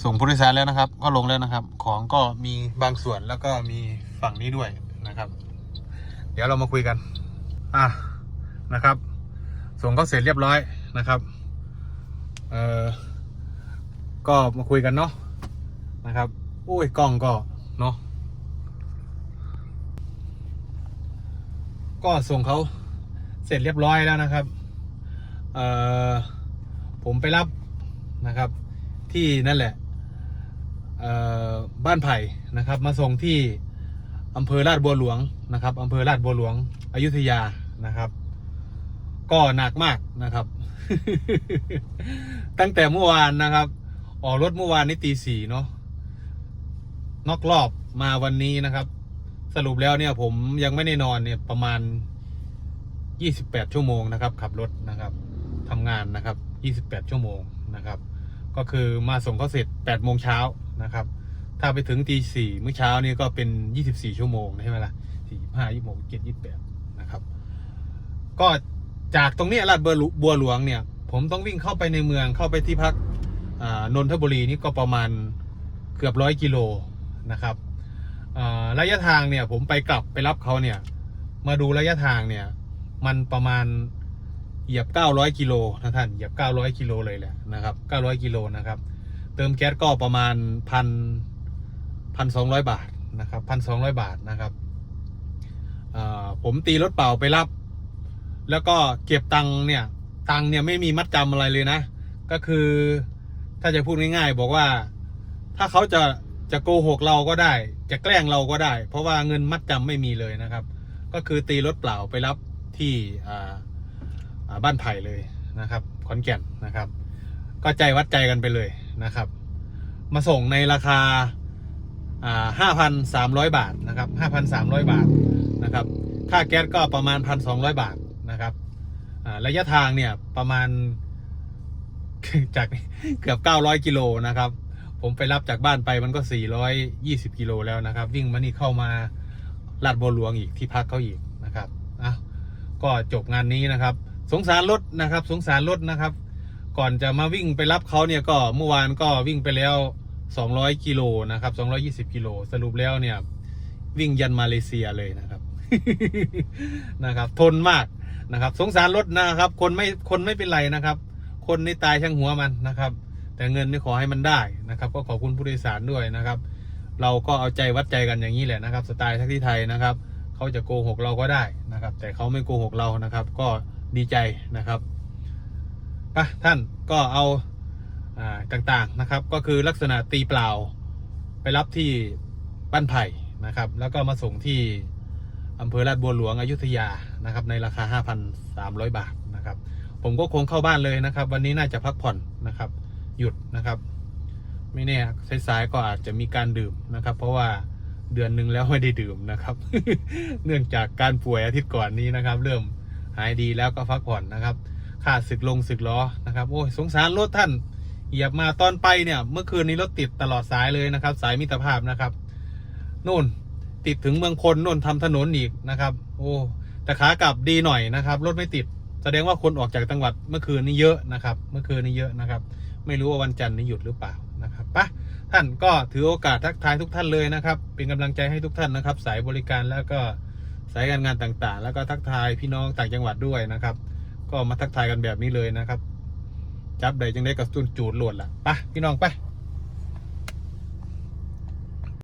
ส่งผู้โดยสารแล้วนะครับ ก็ลงแล้วนะครับ ของก็มีบางส่วนแล้วก็มีฝั่งนี้ด้วยนะครับ เดี๋ยวเรามาคุยกัน อะนะครับ ส่งก็เสร็จเรียบร้อยนะครับเอ่อก็มาคุยกันเนาะนะครับอุ้ยกล้องก็เนาะก็ส่งเขาเสร็จเรียบร้อยแล้วนะครับเอ่อผมไปรับนะครับ ที่นั่นแหละ บ้านไผ่นะครับ มาส่งที่อำเภอลาดบัวหลวงนะครับอำเภอลาดบัวหลวง อยุธยานะครับ ก็หนักมากนะครับ ตั้งแต่เมื่อวานนะครับ ออกรถเมื่อวานนี้ตีสี่เนาะนอกรอบมาวันนี้นะครับ สรุปแล้วเนี่ยผมยังไม่ได้นอนเนี่ยประมาณ28ชั่วโมงนะครับ ขับรถนะครับทำงานนะครับ28ชั่วโมงนะครับ ก็คือมาส่งเขาเสร็จ8โมงเช้านะครับ ถ้าไปถึงตีสี่เมื่อเช้านี่ก็เป็น 24 ชั่วโมงใช่ไหมล่ะ45 26 27 28นะครับ ก็จากตรงนี้ลาดบัวหลวบัวหลวงเนี่ย ผมต้องวิ่งเข้าไปในเมืองเข้าไปที่พักนนทบุรีนี่ก็ประมาณเกือบร้อยกิโลนะครับระยะทางเนี่ยผมไปกลับไปรับเขาเนี่ย มาดูระยะทางเนี่ย มันประมาณ เหยียบ 900กิโลนะท่านเหยียบ 900กิโลเลยแหละนะครับ 900กิโลนะครับ เติมแก๊สก็ประมาณพันพันสองร้อยบาทนะครับพันสองร้อยบาทนะครับผมตีรถเปล่าไปรับ แล้วก็เก็บตังค์เนี่ย ตังค์เนี่ยไม่มีมัดจำอะไรเลยนะ ก็คือถ้าจะพูดง่ายๆ บอกว่า ถ้าเขาจะจะโกหกเราก็ได้ จะแกล้งเราก็ได้ เพราะว่าเงินมัดจำไม่มีเลยนะครับ ก็คือตีรถเปล่าไปรับที่อ่า บ้านไผ่เลยนะครับขอนแก่นนะครับ ก็ใจวัดใจกันไปเลยนะครับ มาส่งในราคาห้าพันสามร้อยบาทนะครับห้าพันสามร้อยบาทนะครับ ค่าแก๊สก็ประมาณพันสองร้อยบาทนะครับระยะทางเนี่ยประมาณจากเกือบเก้าร้อยกิโลนะครับ ผมไปรับจากบ้านไปมันก็สี่ร้อยยี่สิบกิโลแล้วนะครับ วิ่งมานี่เข้ามาลาดบัวหลวงอีกที่พักเขาอีกนะครับอะก็จบงานนี้นะครับ สงสารรถนะครับ สงสารรถนะครับ ก่อนจะมาวิ่งไปรับเขาเนี่ยก็เมื่อวานก็วิ่งไปแล้ว 200กิโลนะครับ220กิโลสรุปแล้วเนี่ย วิ่งยันมาเลเซียเลยนะครับ นะครับ ทนมากนะครับ สงสารรถนะครับ คนไม่คนไม่เป็นไรนะครับ คนนี่ตายช่างหัวมันนะครับ แต่เงินนี่ขอให้มันได้นะครับ ก็ขอบคุณผู้โดยสารด้วยนะครับ เราก็เอาใจวัดใจกันอย่างนี้แหละนะครับ สไตล์ทักที่ไทยนะครับเขาจะโกหกเราก็ได้นะครับ แต่เขาไม่โกหกเรานะครับ ก็ ดีใจนะครับไปท่านก็เอาอาต่างๆนะครับ ก็คือลักษณะตีเปล่าไปรับที่บ้านไผ่นะครับ แล้วก็มาส่งที่อำเภอลาดบัวหลวงอยุธยานะครับ ในราคา 5,300 บาทนะครับ ผมก็คงเข้าบ้านเลยนะครับ วันนี้น่าจะพักผ่อนนะครับ หยุดนะครับ ไม่แน่สายๆก็อาจจะมีการดื่มนะครับ เพราะว่าเดือนหนึ่งแล้วไม่ได้ดื่มนะครับ เนื่องจากการป่วยอาทิตย์ก่อนนี้นะครับ เริ่ม หายดีแล้วก็พักผ่อนนะครับขาดศึกลงศึกล้อนะครับโอ้ยสงสารรถท่านเหยียบมาตอนไปเนี่ย เมื่อคืนนี้รถติดตลอดสายเลยนะครับ สายมิตรภาพนะครับนู่นติดถึงเมืองพลนู่นทำถนนอีกนะครับ โอ้แต่ขากลับดีหน่อยนะครับ รถไม่ติด แสดงว่าคนออกจากจังหวัดเมื่อคืนนี้เยอะนะครับ เมื่อคืนนี้เยอะนะครับ ไม่รู้ว่าวันจันทร์นี้หยุดหรือเปล่านะครับปะท่านก็ถือโอกาสทักทายทุกท่านเลยนะครับ เป็นกำลังใจให้ทุกท่านนะครับ สายบริการแล้วก็ สายการงานต่างๆ แล้วก็ทักทายพี่น้องต่างจังหวัดด้วยนะครับ ก็มาทักทายกันแบบนี้เลยนะครับ จับใดจังได้กับจุนจูดโหลดล่ะไปพี่น้องไป